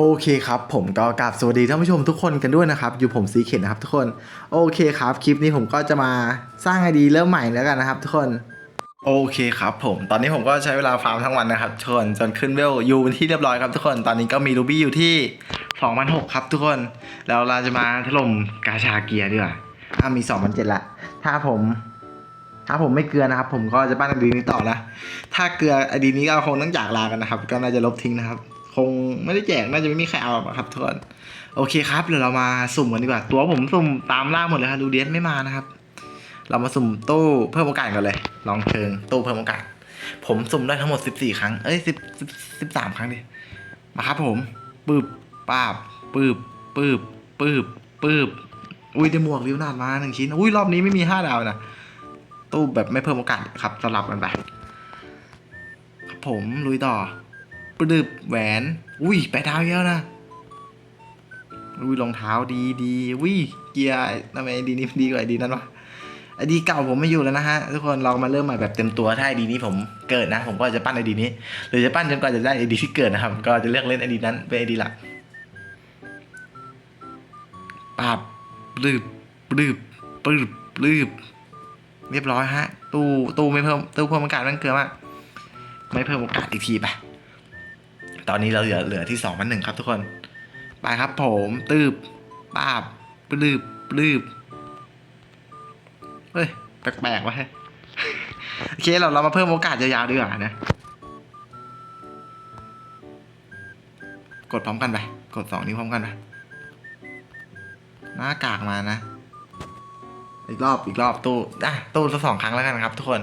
โอเคครับ ผมก็กราบสวัสดีท่านผู้ชมทุกคนกันด้วยนะครับ อยู่ผมซีเข็นนะครับทุกคนโอเคครับ คลิปนี้ผมก็จะมาสร้างไอดีเริ่มใหม่แล้วกันนะครับ ทุกคนโอเคครับผมตอนนี้ผมก็ใช้เวลาฟาร์มทั้งวันนะครับทุกคนจนขึ้นเวลยูเป็นที่เรียบร้อยครับทุกคน ตอนนี้ก็มีรูบี้อยู่ที่2,006ครับทุกคนแล้วเราจะมาถล่มกาชาเกียร์ดีกว่าถ้ามี2,007ละถ้าผม ถ้าผมไม่เกลือนะครับ ผมก็จะปั้นไอดีนี้ต่อนะถ้าเกลือไอดีนี้ก็คงต้องจากลากันนะครับ ก็น่าจะลบทิ้งนะครับ คงไม่ได้แจกน่าจะไม่มีใครเอาหรอกครับทุกคนโอเคครับเดี๋ยวเรามาสุ่มกันดีกว่า ตัวผมสุ่มตามล่าหมดเลยครับดูเดียนไม่มานะครับ เรามาสุ่มตู้เพิ่มโอกาสกันเลย ลองเชิงตู้เพิ่มโอกาส ผมสุ่มได้ทั้งหมด14ครั้งเอ้ย10 13ครั้งดิมาครับผมปืบป้าบปืบปืบปืบปืบอุ้ยได้หมวกริ้วนาดมาหนึ่งชิ้นอุ้ยรอบนี้ไม่มีห้าดาวนะตู้แบบไม่เพิ่มโอกาสครับสลับกันไปครับผมลุยต่อ ปดึบแหวน อุ้ยแปดดาวเยอะนะอุ้ยรองเท้าดีดีอุ้ยเกียร์ทำไมดีนี้ดีกว่าดีนั้นวะไอดีเก่าผมไม่อยู่แล้วนะฮะทุกคนเรามาเริ่มใหม่แบบเต็มตัวถ้าไอดีนี้ผมเกิดนะ ผมก็จะปั้นไอดีนี้ หรือจะปั้นจนกว่าจะได้ไอดีที่เกิดนะครับ ก็จะเลือกเล่นไอดีนั้นเป็นไอดีหลักปาบปดึบปดึบปดึบปดึบเรียบร้อยฮะ ตู้ตู้ไม่เพิ่มตู้เพิ่มโอกาสนั่นเกินมากไม่เพิ่มโอกาสอีกทีไป ตอนนี้เราเหลือเหลือที่สองพันหนึ่งครับทุกคน ไปครับผมตืบป้าบปลืบปลืบเฮ้ย แปลกๆวะฮ้ยโอเคเราเรามาเพิ่มโอกาสยาวๆดีกว่านะ กดพร้อมกันไป กดสองนิ้วพร้อมกันไปหน้ากากมานะ อีกรอบอีกรอบตู้อะตู้สักสองครั้งแล้วกันครับทุกคน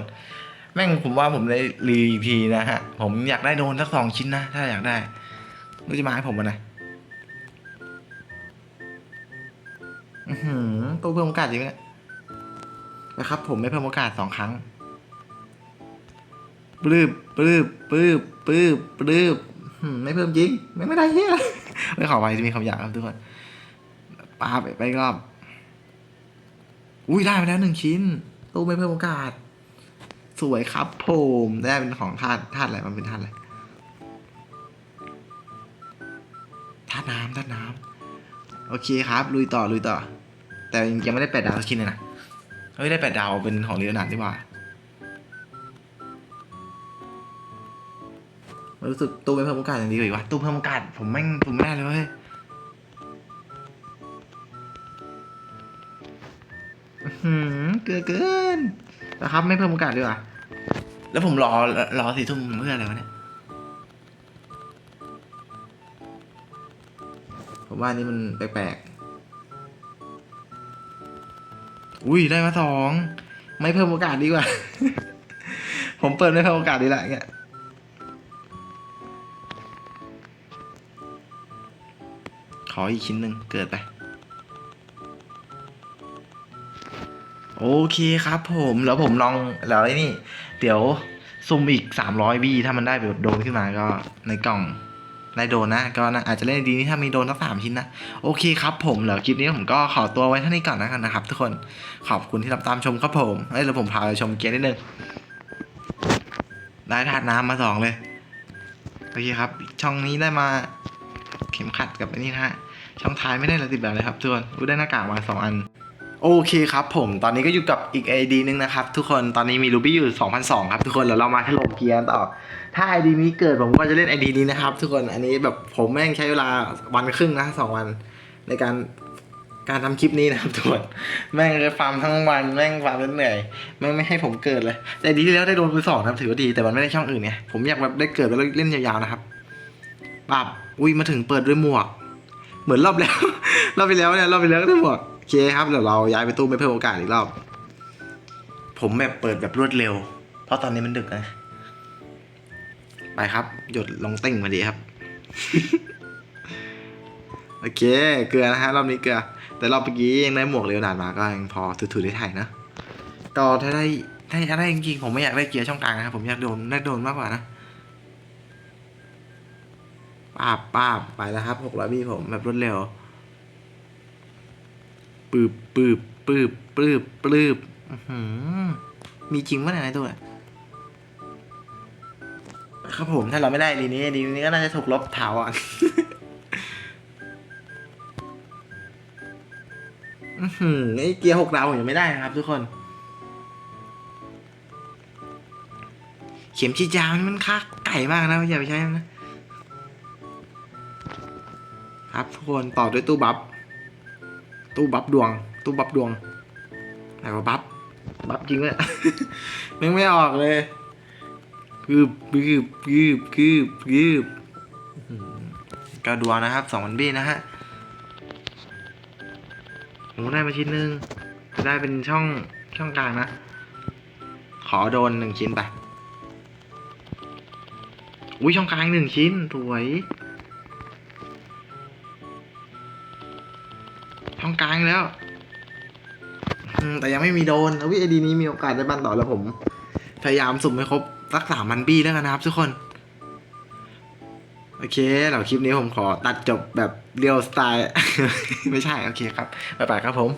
แม่งผมว่าผมได้รีอีกทีนะฮะ ผมอยากได้โดนสักสองชิ้นนะ ถ้าอยากได้รู้จะมาให้ผมวันไหนอือหือตู้เพิ่มโอกาสจริงไหมเนี่ยนะครับ ผมไม่เพิ่มโอกาสสองครั้งปลื้บปลื้บปลื้บปลื้บปลื้บหืมไม่เพิ่มจริง ไม่ไม่ได้เฮียไม่ขอไปจะมีคำหยาบครับทุกคนปาไปไปรอบ อุ้ยได้มาแล้วหนึ่งชิ้นตู้ไม่เพิ่มโอกาส สวยครับผมได้เป็นของธาตุธาตุอะไรมันเป็นธาตุอะไรธาตุน้ำธาตุน้ำโอเคครับ ลุยต่อลุยต่อ แต่ยังไม่ได้แปดดาวสักชิ้นเลยนะเฮ้ยได้แปดดาวเป็นของเรียนหนัดดีกว่ารู้สึกตู้ไม่เพิ่มโอกาสอย่างดีกว่าตู้เพิ่มโอกาสผมแม่งผมไม่ได้เลยเว้ยเกลือเกิน นะครับ ไม่เพิ่มโอกาสดีกว่าแล้วผมรอรอสี่ทุ่มเพื่ออะไรวะเนี่ย ผมว่านี่มันแปลกๆ อุ้ยได้มาสอง ไม่เพิ่มโอกาสดีกว่า ผมเปิดไม่เพิ่มโอกาสดีละเงี้ยขออีกชิ้นหนึ่งเกิดไป โอเคครับผมแล้วผมลองแล้วไอ้นี่ เดี๋ยวซุ่มอีก 300บีถ้ามันได้แบบโดนขึ้นมาก็ในกล่องได้โดนนะ ก็นะอาจจะเล่นดีนี่ถ้ามีโดนสักสามชิ้นนะ โอเคครับผมแล้วคลิปนี้ผมก็ขอตัวไว้เท่านี้ก่อนแล้วกันนะครับ ทุกคนขอบคุณที่รับตามชมครับผมเอ้ยแล้วผมพาไปชมเกียร์นิดนึงได้ถาดน้ำมาสองเลยโอเคครับ ช่องนี้ได้มาเข็มขัดกับไอ้นี่นะฮะช่องท้ายไม่ได้ละติดแบบเลยครับทุกคนได้หน้ากากมาสองอัน โอเคครับผมตอนนี้ก็อยู่กับอีก ID นึงนะครับ ทุกคนตอนนี้มีรูบี้อยู่ 2,002 ครับ ทุกคนแล้วเรามาถล่มเกียร์ต่อ ถ้า ID นี้เกิดผมก็จะเล่น ID นี้นะครับ ทุกคนอันนี้แบบผมแม่งใช้เวลาวันครึ่งนะสองวันในการการทำคลิปนี้นะครับทุกคนแม่งเลยฟาร์มทั้งวันแม่งฟาร์มจนเหนื่อยแม่งไม่ให้ผมเกิดเลย แต่ดีที่แล้วได้โดนไปสองนะครับถือว่าดีแต่มันไม่ได้ช่องอื่นไงผมอยากแบบได้เกิดแล้วเล่นยาวๆนะครับปับอุ้ยมาถึงเปิดด้วยหมวก เหมือนรอบแล้วรอบไปแล้วเนี่ยรอบไปแล้วก็ได้หมวก เคครับเดี๋ยวเราย้ายไปตู้ไม่เพิ่มโอกาสอีกรอบ ผมแบบเปิดแบบรวดเร็ว เพราะตอนนี้มันดึกนะ ไปครับ หยดลงเต้งมาดีครับ โอเค เกลือนะฮะรอบนี้เกลือ แต่รอบเมื่อกี้ยังได้หมวกเร็วหนาดมาก็ยังพอถือๆได้ถ่ายนะก็ถ้าได้ถ้าอยากได้จริงๆผมไม่อยากได้เกียร์ช่องกลางนะครับผมอยากโดนได้โดนมากกว่านะป้าบป้าบไปแล้วครับหกร้อยบีผมแบบรวดเร็ว ปืบปืบปืบปืบปืบมีจริงมั้ยนายตัวครับผมถ้าเราไม่ได้ลีนี้ลีนี้ก็น่าจะถูกลบถาวรไอ้เกียร์หกดาวผมยังไม่ได้นะครับ ทุกคน เข็มชีดยาวนี่มันค่าไก่มากนะอย่าไปใช้นะ ครับทุกคนต่อด้วยตู้บัฟ ตู้บัฟดวง ตู้บัฟดวงไหนว่าบัฟบัฟจริงเลยนึกไม่ออกเลยคืบคืบคืบคืบคืบอื้อหือก็ดวงนะครับสองพันบี้นะฮะโอ้ได้มาชิ้นหนึ่งได้เป็นช่องช่องกลางนะ ขอโดนหนึ่งชิ้นไป อุ้ยช่องกลางหนึ่งชิ้นสวย กลางแล้วแต่ยังไม่มีโดนวิไอดีนี้มีโอกาสได้บันต่อแล้วผม พยายามสุ่มให้ครบสักสามมันบี้แล้วกันนะครับทุกคน โอเคเดี๋ยวคลิปนี้ผมขอตัดจบแบบเรียวสไตล์ ไม่ใช่ โอเคครับ บ๊ายบายครับผม